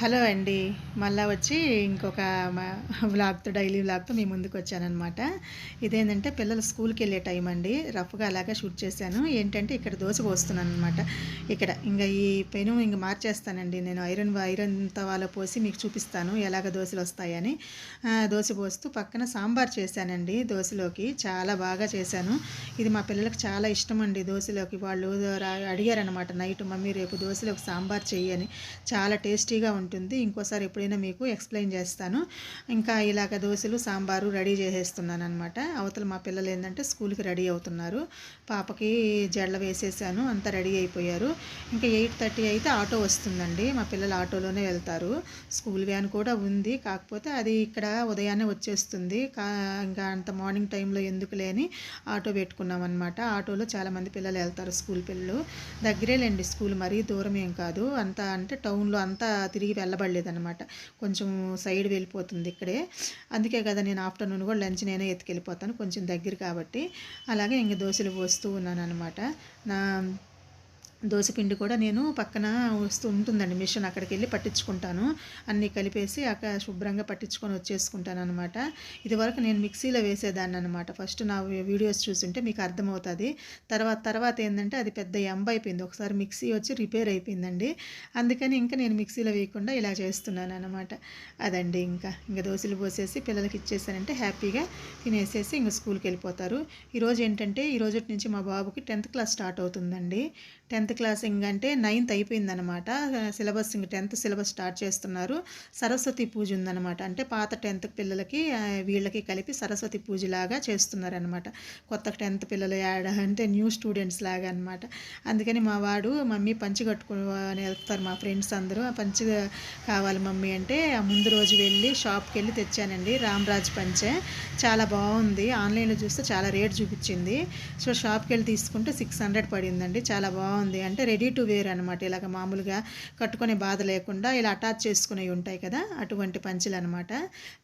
Hello అండి. మళ్ళా వచ్చి ఇంకొక వ్లాగ్తో డైలీ వ్లాగ్తో మీ ముందుకు వచ్చానమాట ఇదేంటంటే పిల్లలు స్కూల్కి వెళ్ళే టైం అండి. రఫ్గా అలాగా షూట్ చేశాను. ఏంటంటే ఇక్కడ దోశ పోస్తున్నాను అనమాట ఇక్కడ ఇంకా ఈ పెను ఇంక మార్చేస్తానండి. నేను ఐరన్ ఐరన్ తవాలో పోసి మీకు చూపిస్తాను ఎలాగ దోశలు వస్తాయని. దోశ పోస్తూ పక్కన సాంబార్ చేశానండి దోశలోకి. చాలా బాగా చేశాను. ఇది మా పిల్లలకు చాలా ఇష్టం అండి దోశలోకి. వాళ్ళు అడిగారనమాట నైట్ మమ్మీ రేపు దోశలోకి సాంబార్ చెయ్యని. చాలా టేస్టీగా ఉంటుంది. ఇంకోసారి ఎప్పుడైనా మీకు ఎక్స్ప్లెయిన్ చేస్తాను. ఇంకా ఇలాగ దోశలు సాంబారు రెడీ చేసేస్తున్నాను అనమాట అవతల మా పిల్లలు ఏంటంటే స్కూల్కి రెడీ అవుతున్నారు. పాపకి జడలు వేసేసాను. అంతా రెడీ అయిపోయారు. ఇంకా ఎయిట్ థర్టీ అయితే ఆటో వస్తుందండి. మా పిల్లలు ఆటోలోనే వెళ్తారు. స్కూల్ వ్యాన్ కూడా ఉంది. కాకపోతే అది ఇక్కడ ఉదయాన్నే వచ్చేస్తుంది. కా ఇంకా అంత మార్నింగ్ టైంలో ఎందుకు లేని ఆటో పెట్టుకున్నాం అనమాట ఆటోలో చాలామంది పిల్లలు వెళ్తారు. స్కూల్ పిల్లలు దగ్గరేలేండి స్కూల్. మరీ దూరం ఏం కాదు. అంత అంటే టౌన్లో అంతా తిరిగి వెళ్ళబడలేదనమాట కొంచెం సైడ్ వెళ్ళిపోతుంది ఇక్కడే. అందుకే కదా నేను ఆఫ్టర్నూన్ కూడా లంచ్ నేనే ఎత్తుకెళ్ళిపోతాను కొంచెం దగ్గర కాబట్టి. అలాగే ఇంక దోశలు పోస్తూ ఉన్నాను అనమాట నా దోశపిండి కూడా నేను పక్కన వస్తూ ఉంటుందండి మిషన్ అక్కడికి వెళ్ళి పట్టించుకుంటాను. అన్నీ కలిపేసి అక్కడ శుభ్రంగా పట్టించుకొని వచ్చేసుకుంటాను అనమాట ఇదివరకు నేను మిక్సీలో వేసేదాన్ని అనమాట ఫస్ట్ నా వీడియోస్ చూసుంటే మీకు అర్థమవుతుంది. తర్వాత తర్వాత ఏంటంటే అది పెద్ద ఎంబ అయిపోయింది. ఒకసారి మిక్సీ వచ్చి రిపేర్ అయిపోయిందండి. అందుకని ఇంకా నేను మిక్సీలో వేయకుండా ఇలా చేస్తున్నాను అనమాట అదండి ఇంకా. ఇంకా దోశలు పోసేసి పిల్లలకి ఇచ్చేసానంటే హ్యాపీగా తినేసేసి ఇంకా స్కూల్కి వెళ్ళిపోతారు. ఈరోజు ఏంటంటే ఈ రోజు నుంచి మా బాబుకి టెన్త్ క్లాస్ స్టార్ట్ అవుతుందండి. టెన్త్ క్లాస్ ఇంకంటే నైన్త్ అయిపోయిందనమాట సిలబస్ ఇంక టెన్త్ సిలబస్ స్టార్ట్ చేస్తున్నారు. సరస్వతి పూజ ఉందన్నమాట. అంటే పాత టెన్త్ పిల్లలకి వీళ్ళకి కలిపి సరస్వతి పూజ లాగా చేస్తున్నారనమాట కొత్త టెన్త్ పిల్లలు యాడ్ అంటే న్యూ స్టూడెంట్స్ లాగా అనమాట అందుకని మా వాడు మమ్మీ పంచి కట్టుకుని వెళ్తారు మా ఫ్రెండ్స్ అందరూ. ఆ పంచి కావాలి మమ్మీ అంటే ముందు రోజు వెళ్ళి షాప్కి వెళ్ళి తెచ్చానండి. రామ్రాజ్ పంచే. చాలా బాగుంది. ఆన్లైన్లో చూస్తే చాలా రేట్ చూపించింది. సో షాప్కి వెళ్ళి తీసుకుంటే సిక్స్ హండ్రెడ్ పడిందండి. చాలా బాగుంది. అంటే రెడీ టు వేర్ అనమాట ఇలాగ మామూలుగా కట్టుకునే బాధ లేకుండా ఇలా అటాచ్ చేసుకునేవి ఉంటాయి కదా అటువంటి పంచులు అనమాట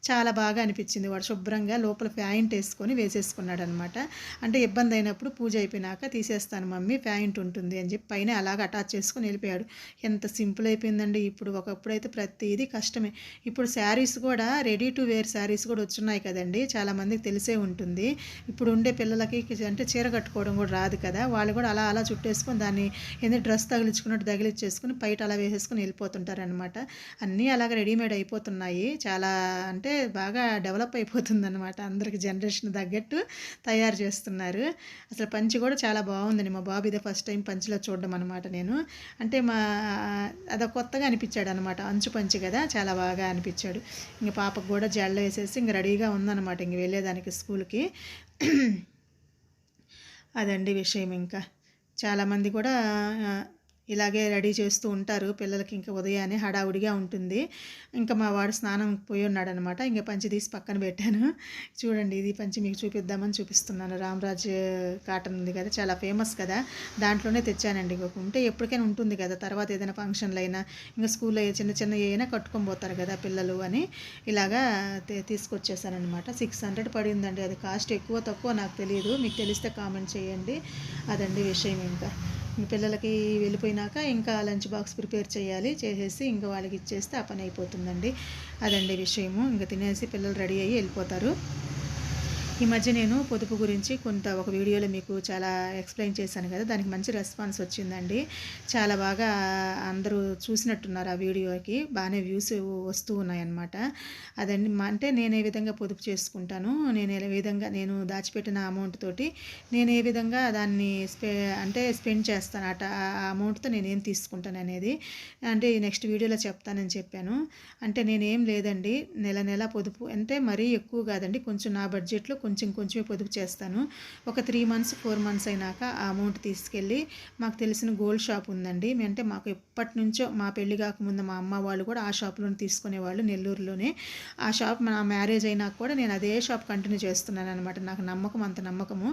చాలా బాగా అనిపించింది. వాడు శుభ్రంగా లోపల ప్యాంట్ వేసుకొని వేసేసుకున్నాడు అనమాట అంటే ఇబ్బంది అయినప్పుడు పూజ అయిపోయినాక తీసేస్తాను మమ్మీ ప్యాంట్ ఉంటుంది అని చెప్పి పైన అలాగ అటాచ్ చేసుకుని వెళ్ళిపోయాడు. ఎంత సింపుల్ అయిపోయిందండి. ఇప్పుడు ఒకప్పుడైతే ప్రతిదీ కష్టమే. ఇప్పుడు శారీస్ కూడా రెడీ టు వేర్ శారీస్ కూడా వచ్చున్నాయి కదండి. చాలా మందికి తెలిసే ఉంటుంది. ఇప్పుడు ఉండే పిల్లలకి అంటే చీర కట్టుకోవడం కూడా రాదు కదా. వాళ్ళు కూడా అలా అలా చుట్టేసుకొని దాన్ని ఏదో డ్రెస్ తగిలించుకున్నట్టు తగిలించేసుకుని బయట అలా వేసేసుకుని వెళ్ళిపోతుంటారనమాట అన్నీ అలాగ రెడీమేడ్ అయిపోతున్నాయి. చాలా అంటే బాగా డెవలప్ అయిపోతుందన్నమాట. అందరికి జనరేషన్ తగ్గట్టు తయారు చేస్తున్నారు. అసలు పంచి కూడా చాలా బాగుందండి. మా బాబు ఇదే ఫస్ట్ టైం పంచిలో చూడడం అనమాట నేను. అంటే మా అదో కొత్తగా అనిపించాడు అనమాట అంచు పంచి కదా చాలా బాగా అనిపించాడు. ఇంక పాపకు కూడా జడలు వేసేసి ఇంక రెడీగా ఉందన్నమాట. ఇంక వెళ్ళేదానికి స్కూల్కి. అదండి విషయం ఇంకా. చాలామంది కూడా ఇలాగే రెడీ చేస్తూ ఉంటారు. పిల్లలకి ఇంకా ఉదయాన్నే హడావుడిగా ఉంటుంది. ఇంకా మా వాడు స్నానం పోయి ఉన్నాడు అనమాట ఇంకా పంచి తీసి పక్కన పెట్టాను. చూడండి ఇది పంచి మీకు చూపిద్దామని చూపిస్తున్నాను. రామరాజ్ కాటన్ ఉంది కదా చాలా ఫేమస్ కదా. దాంట్లోనే తెచ్చానండి. ఇంకొక ఉంటే ఎప్పటికైనా ఉంటుంది కదా. తర్వాత ఏదైనా ఫంక్షన్లు అయినా ఇంకా స్కూల్లో చిన్న చిన్న అయినా కట్టుకొని పోతారు కదా పిల్లలు అని. ఇలాగా తీసుకొచ్చేసానమాట సిక్స్ హండ్రెడ్ పడిందండి. అది కాస్ట్ ఎక్కువ తక్కువ నాకు తెలియదు. మీకు తెలిస్తే కామెంట్ చేయండి. అదండి విషయం ఇంకా. మీ పిల్లలకి వెళ్ళిపోయినాక ఇంకా లంచ్ బాక్స్ ప్రిపేర్ చేయాలి చేసేసి ఇంకా వాళ్ళకి ఇచ్చేస్తే ఆ పని అయిపోతుందండి. అదండి విషయము. ఇంకా తినేసి పిల్లలు రెడీ అయ్యి వెళ్ళిపోతారు. ఈ మధ్య నేను పొదుపు గురించి కొంత ఒక వీడియోలో మీకు చాలా ఎక్స్ప్లెయిన్ చేశాను కదా దానికి మంచి రెస్పాన్స్ వచ్చిందండి. చాలా బాగా అందరూ చూసినట్టున్నారు ఆ వీడియోకి బాగానే వ్యూస్ వస్తూ ఉన్నాయన్నమాట. అదండి అంటే నేను ఏ విధంగా పొదుపు చేసుకుంటాను నేను ఏ విధంగా నేను దాచిపెట్టిన అమౌంట్ తోటి నేను ఏ విధంగా దాన్ని స్పె అంటే స్పెండ్ చేస్తాను అట ఆ అమౌంట్తో నేను ఏం తీసుకుంటాను అనేది అంటే నెక్స్ట్ వీడియోలో చెప్తానని చెప్పాను. అంటే నేనేం లేదండి నెల నెల పొదుపు అంటే మరీ ఎక్కువ కాదండి కొంచెం నా బడ్జెట్లో కొంచెం కొంచెమే పొదుపు చేస్తాను. ఒక త్రీ మంత్స్ ఫోర్ మంత్స్ అయినాక ఆ అమౌంట్ తీసుకెళ్ళి మాకు తెలిసిన గోల్డ్ షాప్ ఉందండి. అంటే మాకు ఎప్పటి నుంచో మా పెళ్ళి కాకముందు మా అమ్మ వాళ్ళు కూడా ఆ షాప్లోనే తీసుకునేవాళ్ళు నెల్లూరులోనే. ఆ షాప్ నా మ్యారేజ్ అయినా కూడా నేను అదే షాప్ కంటిన్యూ చేస్తున్నాను అనమాట నాకు నమ్మకం అంత నమ్మకము.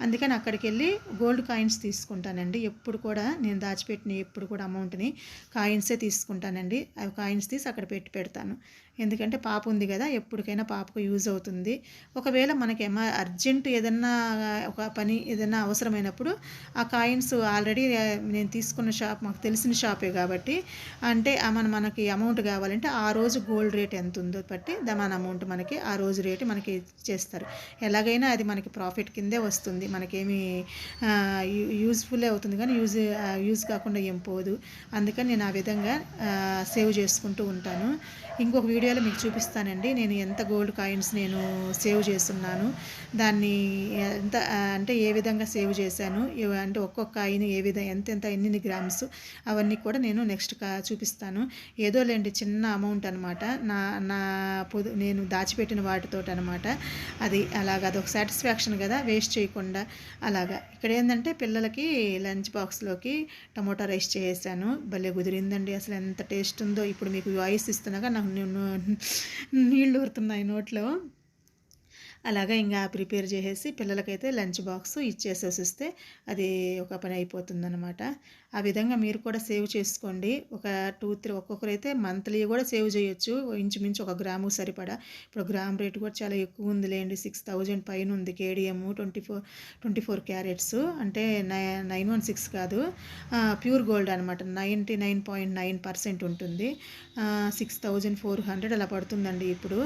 అందుకని అక్కడికి వెళ్ళి గోల్డ్ కాయిన్స్ తీసుకుంటానండి. ఎప్పుడు కూడా నేను దాచిపెట్టిన ఎప్పుడు కూడా అమౌంట్ని కాయిన్సే తీసుకుంటానండి. అవి కాయిన్స్ తీసి అక్కడ పెట్టి పెడతాను. ఎందుకంటే పాప ఉంది కదా ఎప్పటికైనా పాపకు యూజ్ అవుతుంది. ఒకవేళ మనకి ఎమ అర్జెంట్ ఏదన్నా ఒక పని ఏదైనా అవసరమైనప్పుడు ఆ కాయిన్స్ ఆల్రెడీ నేను తీసుకున్న షాప్ మాకు తెలిసిన షాపే కాబట్టి అంటే మన మనకి అమౌంట్ కావాలంటే ఆ రోజు గోల్డ్ రేట్ ఎంత ఉందో బట్టి మన అమౌంట్ మనకి ఆ రోజు రేటు మనకి చేస్తారు ఎలాగైనా అది మనకి ప్రాఫిట్ కిందే వస్తుంది. మనకేమి యూజ్ఫుల్ అవుతుంది కానీ యూజ్ యూజ్ కాకుండా ఏం పోదు. అందుకని నేను ఆ విధంగా సేవ్ చేసుకుంటూ ఉంటాను. ఇంకొక వీడియో వీడియోలో మీకు చూపిస్తానండి. నేను ఎంత గోల్డ్ కాయిన్స్ నేను సేవ్ చేస్తున్నాను దాన్ని ఎంత అంటే ఏ విధంగా సేవ్ చేశాను అంటే ఒక్కొక్క కాయిన్ ఏ విధంగా ఎంత ఎంత ఎన్ని గ్రామ్స్ అవన్నీ కూడా నేను నెక్స్ట్ కా చూపిస్తాను. ఏదో లేండి చిన్న అమౌంట్ అనమాట నా నా పొదు నేను దాచిపెట్టిన వాటితో అనమాట అది అలాగ అదొక సాటిస్ఫాక్షన్ కదా వేస్ట్ చేయకుండా అలాగా. ఇక్కడ ఏంటంటే పిల్లలకి లంచ్ బాక్స్లోకి టమోటా రైస్ చేసాను. భలే కుదిరిందండి అసలు ఎంత టేస్ట్ ఉందో. ఇప్పుడు మీకు వాయిస్ ఇస్తున్నాగా నాకు నీళ్ళు ఊరుతున్నాయి నోట్లో. అలాగా ఇంకా ప్రిపేర్ చేసేసి పిల్లలకైతే లంచ్ బాక్స్ ఇచ్చేసేసి వస్తే అది ఒక పని అయిపోతుందన్నమాట. ఆ విధంగా మీరు కూడా సేవ్ చేసుకోండి. ఒక టూ త్రీ ఒక్కొక్కరైతే మంత్లీ కూడా సేవ్ చేయొచ్చు. ఇంచుమించు ఒక గ్రాము సరిపడా. ఇప్పుడు గ్రామ్ రేట్ కూడా చాలా ఎక్కువ ఉందిలేండి. సిక్స్ థౌజండ్ పైన ఉంది KDM twenty four twenty four carats. అంటే నైన్ వన్ సిక్స్ కాదు. ప్యూర్ గోల్డ్ అనమాట ninety nine point nine percent ఉంటుంది. సిక్స్ థౌజండ్ ఫోర్ హండ్రెడ్ అలా పడుతుందండి ఇప్పుడు.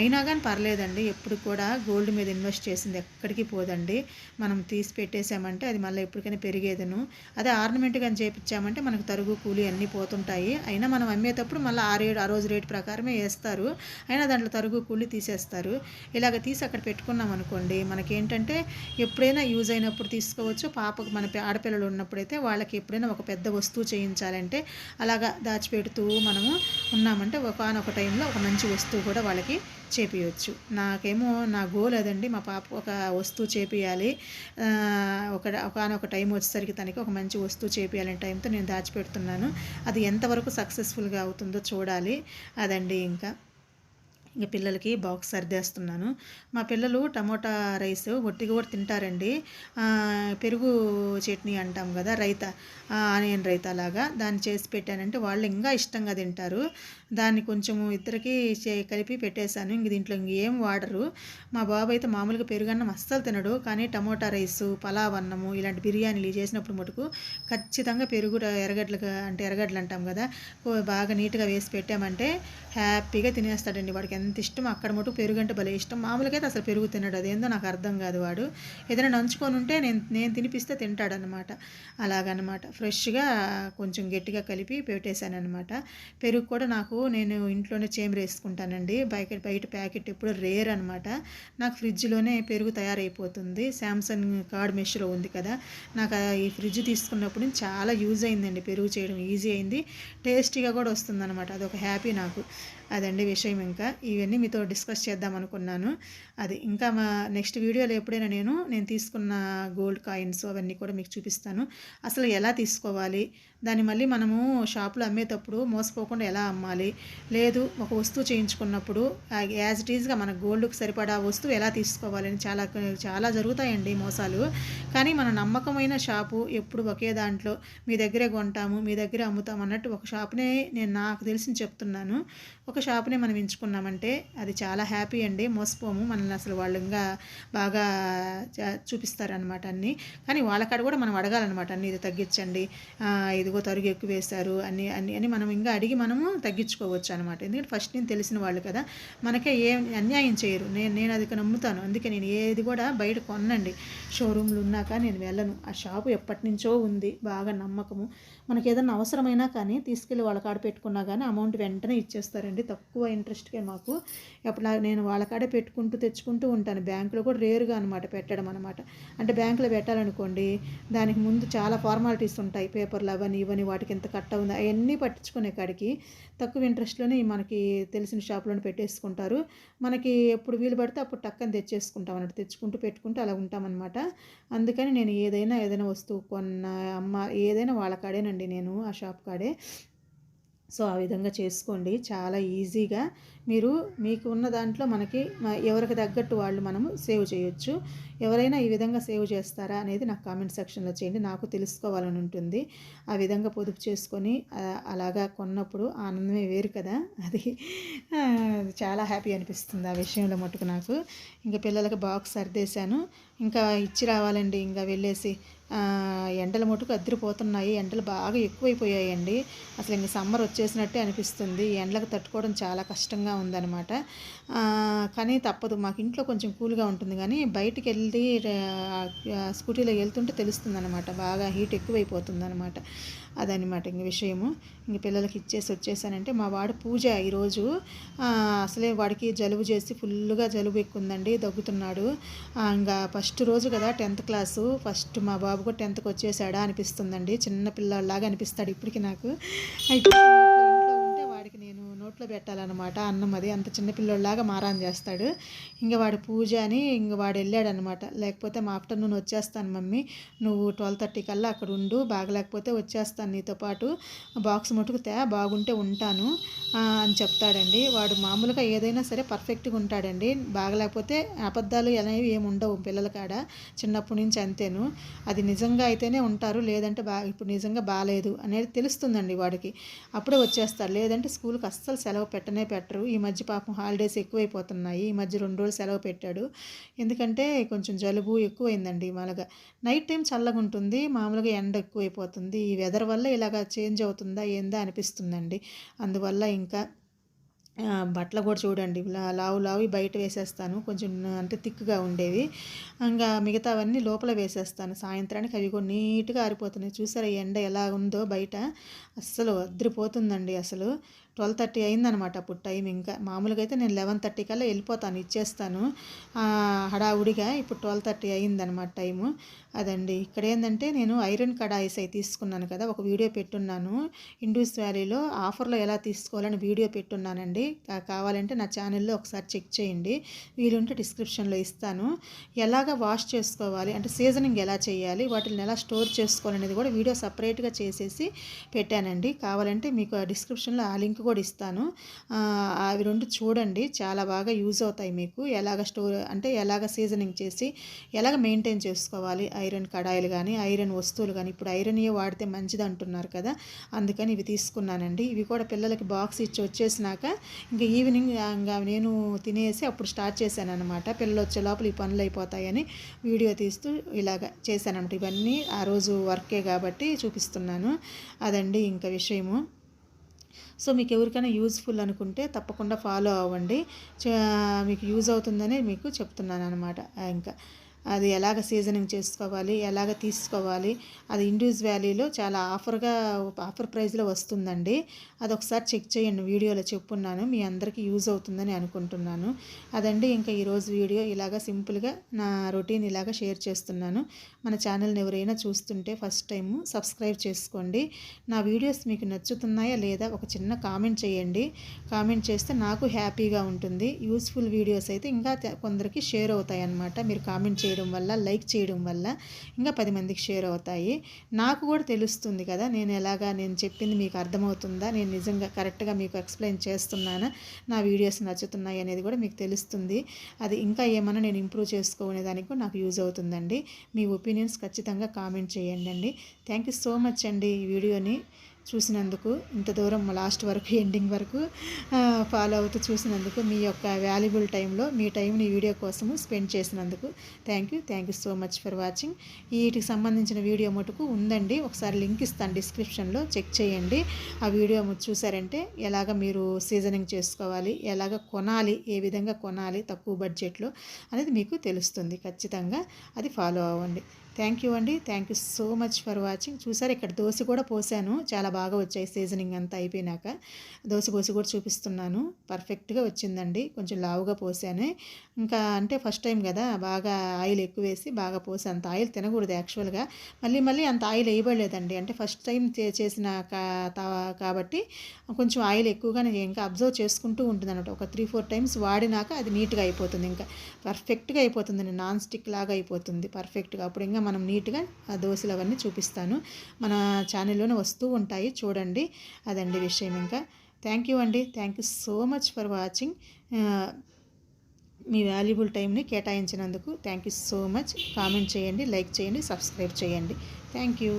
అయినా కానీ పర్లేదండి. ఎప్పుడు కూడా గోల్డ్ మీద ఇన్వెస్ట్ చేసింది ఎక్కడికి పోదండి. మనం తీసి పెట్టేసామంటే అది మళ్ళీ ఎప్పటికైనా పెరిగేదను. అదే ఆర్నమెంట్గా కానీ చేపించామంటే మనకు తరుగు కూలి అన్నీ పోతుంటాయి. అయినా మనం అమ్మేటప్పుడు మళ్ళీ ఆ రేట్ ఆ రోజు రేటు ప్రకారమే వేస్తారు. అయినా దాంట్లో తరుగు కూలి తీసేస్తారు. ఇలాగ తీసి అక్కడ పెట్టుకున్నాం అనుకోండి మనకేంటంటే ఎప్పుడైనా యూజ్ అయినప్పుడు తీసుకోవచ్చు. పాపకు మన ఆడపిల్లలు ఉన్నప్పుడైతే వాళ్ళకి ఎప్పుడైనా ఒక పెద్ద వస్తువు చేయించాలంటే అలాగా దాచిపెడుతూ మనము ఉన్నామంటే ఒకనొక టైంలో ఒక మంచి వస్తువు కూడా వాళ్ళకి చేపియచ్చు. నాకేమో నా గోల్ అదండి మా పాప ఒక వస్తువు చేపియాలి. ఒక ఒకనొక టైం వచ్చేసరికి తనకి ఒక మంచి వస్తువు చేపియాలనే టైంతో నేను దాచిపెడుతున్నాను. అది ఎంతవరకు సక్సెస్ఫుల్గా అవుతుందో చూడాలి. అదండి ఇంకా. ఇంక పిల్లలకి బాక్స్ సర్దేస్తున్నాను. మా పిల్లలు టమోటా రైస్ ఒట్టిగా కూడా తింటారండి. పెరుగు చట్నీ అంటాం కదా రైతా ఆనియన్ రైతా లాగా దాన్ని చేసి పెట్టానంటే వాళ్ళు ఇంకా ఇష్టంగా తింటారు. దాన్ని కొంచెము ఇద్దరికి చే కలిపి పెట్టేశాను. ఇంక దీంట్లో ఇంకేం వాడరు. మా బాబు అయితే మామూలుగా పెరుగన్నం అస్సలు తినడు. కానీ టమోటా రైసు పలావ్ అన్నము ఇలాంటి బిర్యానీలు చేసినప్పుడు మటుకు ఖచ్చితంగా పెరుగు ఎరగడ్లుగా అంటే ఎరగడ్లు అంటాం కదా బాగా నీట్గా వేసి పెట్టామంటే హ్యాపీగా తినేస్తాడండి వాడికి. ఎంత ఇష్టం అక్కడ మటుకు పెరుగు అంటే భలే ఇష్టం. మామూలుగా అయితే అసలు పెరుగు తినడు. అదేందో నాకు అర్థం కాదు వాడు. ఏదైనా నంచుకొని ఉంటే నేను నేను తినిపిస్తే తింటాడనమాట అలాగనమాట ఫ్రెష్గా కొంచెం గట్టిగా కలిపి పెట్టేశానమాట పెరుగు కూడా నాకు నేను ఇంట్లోనే చేంబర్ వేసుకుంటానండి. బయట బయట ప్యాకెట్ ఎప్పుడు రేర్ అనమాట నాకు ఫ్రిడ్జ్లోనే పెరుగు తయారైపోతుంది. శాంసంగ్ కార్డ్ మెష్లో ఉంది కదా. నాకు ఈ ఫ్రిడ్జ్ తీసుకున్నప్పుడు చాలా యూజ్ అయిందండి పెరుగు చేయడం. ఈజీ అయింది. టేస్టీగా కూడా వస్తుందన్నమాట. అదొక హ్యాపీ నాకు. అదండి విషయం ఇంకా. ఇవన్నీ మీతో డిస్కస్ చేద్దాం అనుకున్నాను. అది ఇంకా మా నెక్స్ట్ వీడియోలో ఎప్పుడైనా నేను నేను తీసుకున్న గోల్డ్ కాయిన్స్ అవన్నీ కూడా మీకు చూపిస్తాను. అసలు ఎలా తీసుకోవాలి? దాన్ని మళ్ళీ మనము షాప్లో అమ్మేటప్పుడు మోసపోకుండా ఎలా అమ్మాలి? లేదు ఒక వస్తువు చేయించుకున్నప్పుడు యాజ్ ఇట్ ఈజ్గా మన గోల్డ్కి సరిపడా వస్తువు ఎలా తీసుకోవాలని చాలా చాలా జరుగుతాయండి మోసాలు. కానీ మన నమ్మకమైన షాపు ఎప్పుడు ఒకే దాంట్లో మీ దగ్గరే కొంటాము మీ దగ్గరే అమ్ముతాం అన్నట్టు ఒక షాప్నే నేను నాకు తెలిసి చెప్తున్నాను. ఒక షాప్నే మనం ఎంచుకున్నామంటే అది చాలా హ్యాపీ అండి మోసపోము. మనల్ని అసలు వాళ్ళు ఇంకా బాగా చ- చూపిస్తారనమాట అన్నీ. కానీ వాళ్ళకాడ కూడా మనం అడగాలన్నమాట అన్ని ఇది తగ్గించండి. ఇది ఇదిగో తరుగు ఎక్కువ వేశారు అన్ని అన్ని అని మనం ఇంకా అడిగి మనము తగ్గించుకోవచ్చు అనమాట ఎందుకంటే ఫస్ట్ నేను తెలిసిన వాళ్ళు కదా మనకే ఏ అన్యాయం చేయరు. నేను నేను అది నమ్ముతాను. అందుకే నేను ఏది కూడా బయట కొనండి షోరూమ్లు ఉన్నాక నేను వెళ్ళను. ఆ షాపు ఎప్పటి నుంచో ఉంది బాగా నమ్మకము. మనకి ఏదైనా అవసరమైనా కానీ తీసుకెళ్ళి వాళ్ళ కాడ పెట్టుకున్నా కానీ అమౌంట్ వెంటనే ఇచ్చేస్తారండి. తక్కువ ఇంట్రెస్ట్గా మాకు. ఎప్పుడు నేను వాళ్ళ కాడే పెట్టుకుంటూ తెచ్చుకుంటూ ఉంటాను. బ్యాంకులో కూడా రేరుగా అనమాట పెట్టడం అనమాట అంటే బ్యాంకులో పెట్టాలనుకోండి దానికి ముందు చాలా ఫార్మాలిటీస్ ఉంటాయి. పేపర్లు అవన్నీ ఇవని వాటికి ఎంత కట్ట ఉంది అవన్నీ పట్టించుకునే కాడికి తక్కువ ఇంట్రెస్ట్లోనే మనకి తెలిసిన షాప్లోనే పెట్టేసుకుంటారు. మనకి ఎప్పుడు వీలు పడితే అప్పుడు టక్కని తెచ్చేసుకుంటాం అన్నట్టు తెచ్చుకుంటూ పెట్టుకుంటూ అలా ఉంటామన్నమాట. అందుకని నేను ఏదైనా ఏదైనా వస్తువు కొన్న అమ్మ ఏదైనా వాళ్ళ కాడేనండి నేను ఆ షాప్ కాడే. సో ఆ విధంగా చేసుకోండి. చాలా ఈజీగా మీరు మీకు ఉన్న దాంట్లో మనకి ఎవరికి తగ్గట్టు వాళ్ళు మనము సేవ్ చేయొచ్చు. ఎవరైనా ఈ విధంగా సేవ్ చేస్తారా అనేది నాకు కామెంట్ సెక్షన్లో చేయండి. నాకు తెలుసుకోవాలని ఉంటుంది. ఆ విధంగా పొదుపు చేసుకొని అలాగా కొన్నప్పుడు ఆనందమే వేరు కదా. అది చాలా హ్యాపీ అనిపిస్తుంది ఆ విషయంలో మటుకు నాకు. ఇంకా పిల్లలకి బాక్స్ సర్దేశాను. ఇంకా ఇచ్చి రావాలండి. ఇంకా వెళ్ళేసి ఎండల మటుకు అద్దరిపోతున్నాయి. ఎండలు బాగా ఎక్కువైపోయాయండి. అసలు ఇంక సమ్మర్ వచ్చేసినట్టే అనిపిస్తుంది. ఎండలకు తట్టుకోవడం చాలా కష్టంగా ఉందన్నమాట. కానీ తప్పదు. మాకు ఇంట్లో కొంచెం కూల్గా ఉంటుంది. కానీ బయటికి వెళ్ళి స్కూటీలో వెళ్తుంటే తెలుస్తుంది అనమాట బాగా హీట్ ఎక్కువైపోతుందన్నమాట. అదనమాట ఇంక విషయము. ఇంక పిల్లలకి ఇచ్చేసి వచ్చేసానంటే మా వాడు పూజ ఈరోజు. అసలే వాడికి జలుబు చేసి ఫుల్గా జలుబు ఎక్కుందండి దగ్గుతున్నాడు. ఇంకా ఫస్ట్ రోజు కదా టెన్త్ క్లాసు. ఫస్ట్ మా బాబు కూడా టెన్త్కి వచ్చేసాడా అనిపిస్తుందండి. చిన్న పిల్లలాగా అనిపిస్తాడు ఇప్పటికి నాకు. అయితే నోట్లో పెట్టాలన్నమాట. అన్నం అది అంత చిన్నపిల్లలాగా మారాన్ చేస్తాడు. ఇంక వాడు పూజ అని ఇంక వాడు వెళ్ళాడనమాట లేకపోతే మా ఆఫ్టర్నూన్ వచ్చేస్తాను మమ్మీ. నువ్వు ట్వెల్వ్ థర్టీ కల్లా అక్కడ ఉండు బాగలేకపోతే వచ్చేస్తాను నీతో పాటు. బాక్స్ ముట్టుకు తే బాగుంటే ఉంటాను అని చెప్తాడండి. వాడు మామూలుగా ఏదైనా సరే పర్ఫెక్ట్గా ఉంటాడండి. బాగలేకపోతే అబద్ధాలు అనేవి ఏమి ఉండవు పిల్లల కాడ. చిన్నప్పటి నుంచి అంతేను. అది నిజంగా అయితేనే ఉంటారు. లేదంటే బా ఇప్పుడు నిజంగా బాగాలేదు అనేది తెలుస్తుందండి వాడికి. అప్పుడే వచ్చేస్తారు. లేదంటే స్కూల్కి అస్సలు సెలవు పెట్టనే పెట్టరు. ఈ మధ్య పాపం హాలిడేస్ ఎక్కువైపోతున్నాయి. ఈ మధ్య రెండు రోజులు సెలవు పెట్టాడు. ఎందుకంటే కొంచెం జలుబు ఎక్కువైందండి మామూలుగా నైట్ టైం చల్లగా ఉంటుంది మామూలుగా ఎండ ఎక్కువైపోతుంది. ఈ వెదర్ వల్ల ఇలాగ చేంజ్ అవుతుందా ఏందా అనిపిస్తుందండి. అందువల్ల ఇంకా బట్టలు కూడా చూడండి. లావు లావి బయట వేసేస్తాను. కొంచెం అంటే థిక్గా ఉండేవి. ఇంకా మిగతావన్నీ లోపల వేసేస్తాను. సాయంత్రానికి అవి కూడా నీట్గా ఆరిపోతున్నాయి. చూసారా ఎండ ఎలా ఉందో బయట? అస్సలు వద్రిపోతుందండి అసలు. ట్వెల్వ్ థర్టీ అయిందనమాట అప్పుడు టైం ఇంకా. మామూలుగా అయితే నేను లెవెన్ థర్టీ కల్లా వెళ్ళిపోతాను ఇచ్చేస్తాను. హడావుడిగా ఇప్పుడు ట్వెల్వ్ థర్టీ అయిందనమాట టైము. అదండి. ఇక్కడ ఏంటంటే నేను ఐరన్ కడాయిస్ అయి తీసుకున్నాను కదా ఒక వీడియో పెట్టున్నాను. ఇండూస్ వ్యాలీలో ఆఫర్లో ఎలా తీసుకోవాలని వీడియో పెట్టున్నానండి. కావాలంటే నా ఛానల్లో ఒకసారి చెక్ చేయండి. వీలుంటే డిస్క్రిప్షన్లో ఇస్తాను. ఎలాగ వాష్ చేసుకోవాలి? అంటే సీజనింగ్ ఎలా చేయాలి? వాటిని ఎలా స్టోర్ చేసుకోవాలనేది కూడా వీడియో సపరేట్గా చేసేసి పెట్టానండి. కావాలంటే మీకు డిస్క్రిప్షన్లో ఆ లింక్ కూడా ఇస్తాను. అవి రెండు చూడండి. చాలా బాగా యూజ్ అవుతాయి మీకు. ఎలాగ స్టోర్ అంటే ఎలాగ సీజనింగ్ చేసి ఎలాగ మెయింటైన్ చేసుకోవాలి? ఐరన్ కడాయిలు కానీ ఐరన్ వస్తువులు కానీ ఇప్పుడు ఐరన్ వాడితే మంచిది అంటున్నారు కదా? అందుకని ఇవి తీసుకున్నానండి. ఇవి కూడా పిల్లలకి బాక్స్ ఇచ్చి వచ్చేసినాక ఇంకా ఈవినింగ్ ఇంకా నేను తినేసి అప్పుడు స్టార్ట్ చేశాను అనమాట పిల్లలు వచ్చే లోపల ఈ పనులు అయిపోతాయని వీడియో తీస్తూ ఇలాగ చేశానమాట ఇవన్నీ ఆ రోజు వర్కే కాబట్టి చూపిస్తున్నాను. అదండి ఇంకా విషయము. సో మీకు ఎవరికైనా యూజ్ఫుల్ అనుకుంటే తప్పకుండా ఫాలో అవ్వండి. మీకు యూజ్ అవుతుందని మీకు చెప్తున్నాను అనమాట ఇంకా అది ఎలాగ సీజనింగ్ చేసుకోవాలి ఎలాగ తీసుకోవాలి అది ఇండ్యూస్ వ్యాలీలో చాలా ఆఫర్గా ఆఫర్ ప్రైస్లో వస్తుందండి. అది ఒకసారి చెక్ చేయండి వీడియోలో చెప్పున్నాను మీ అందరికీ యూజ్ అవుతుందని అనుకుంటున్నాను. అదండి ఇంకా ఈరోజు వీడియో. ఇలాగ సింపుల్గా నా రొటీన్ ఇలాగ షేర్ చేస్తున్నాను. మన ఛానల్ని ఎవరైనా చూస్తుంటే ఫస్ట్ టైము సబ్స్క్రైబ్ చేసుకోండి. నా వీడియోస్ మీకు నచ్చుతున్నాయా లేదా ఒక చిన్న కామెంట్ చేయండి. కామెంట్ చేస్తే నాకు హ్యాపీగా ఉంటుంది. యూస్ఫుల్ వీడియోస్ అయితే ఇంకా కొందరికి షేర్ అవుతాయి అన్నమాట మీరు కామెంట్ చేయండి. చేయడం వల్ల లైక్ చేయడం వల్ల ఇంకా పది మందికి షేర్ అవుతాయి. నాకు కూడా తెలుస్తుంది కదా నేను ఎలాగా నేను చెప్పింది మీకు అర్థమవుతుందా నేను నిజంగా కరెక్ట్గా మీకు ఎక్స్ప్లెయిన్ చేస్తున్నానా నా వీడియోస్ నచ్చుతున్నాయి అనేది కూడా మీకు తెలుస్తుంది. అది ఇంకా ఏమన్నా నేను ఇంప్రూవ్ చేసుకునే దానికి కూడా నాకు యూజ్ అవుతుందండి. మీ ఒపీనియన్స్ ఖచ్చితంగా కామెంట్ చేయండి అండి థ్యాంక్ యూ సో మచ్ అండి ఈ వీడియోని. చూసినందుకు ఇంత దూరం లాస్ట్ వరకు ఎండింగ్ వరకు ఫాలో అవుతూ చూసినందుకు మీ యొక్క వాల్యుబుల్ టైంలో మీ టైంని వీడియో కోసము స్పెండ్ చేసినందుకు thank you thank you so much for watching వీటికి సంబంధించిన వీడియో మటుకు ఉందండి ఒకసారి లింక్ ఇస్తాను డిస్క్రిప్షన్లో చెక్ చేయండి. ఆ వీడియో చూసారంటే ఎలాగ మీరు సీజనింగ్ చేసుకోవాలి ఎలాగ కొనాలి ఏ విధంగా కొనాలి తక్కువ బడ్జెట్లో అనేది మీకు తెలుస్తుంది ఖచ్చితంగా అది ఫాలో అవ్వండి. థ్యాంక్ యూ అండి. Thank you so much for watching. చూసారు ఇక్కడ దోశ కూడా పోసాను. చాలా బాగా వచ్చాయి సీజనింగ్ అంతా అయిపోయినాక. దోశ పోసి కూడా చూపిస్తున్నాను. పర్ఫెక్ట్గా వచ్చిందండి. కొంచెం లావుగా పోసాను. ఇంకా అంటే ఫస్ట్ టైం కదా బాగా ఆయిల్ ఎక్కువ వేసి బాగా పోసి అంత ఆయిల్ తినకూడదు యాక్చువల్గా. మళ్ళీ మళ్ళీ అంత ఆయిల్ వేయబడలేదండి. అంటే ఫస్ట్ టైం చేసిన కాబట్టి కొంచెం ఆయిల్ ఎక్కువగా ఇంకా అబ్జర్వ్ చేసుకుంటూ ఉంటుంది అనమాట ఒక త్రీ ఫోర్ టైమ్స్ వాడినాక అది నీట్గా అయిపోతుంది. ఇంకా పర్ఫెక్ట్గా అయిపోతుంది నాన్ స్టిక్ లాగా అయిపోతుంది పర్ఫెక్ట్గా. అప్పుడు ఇంకా మనం నీట్గా ఆ దోశలు అవన్నీ చూపిస్తాను. మన ఛానల్లోనే వస్తూ ఉంటాయి. చూడండి. అదండి విషయం ఇంకా. థ్యాంక్ యూ అండి. Thank you so much for watching. Me valuable టైంని కేటాయించినందుకు thank you so much. Comment చేయండి లైక్ చేయండి సబ్స్క్రైబ్ చేయండి. Thank you.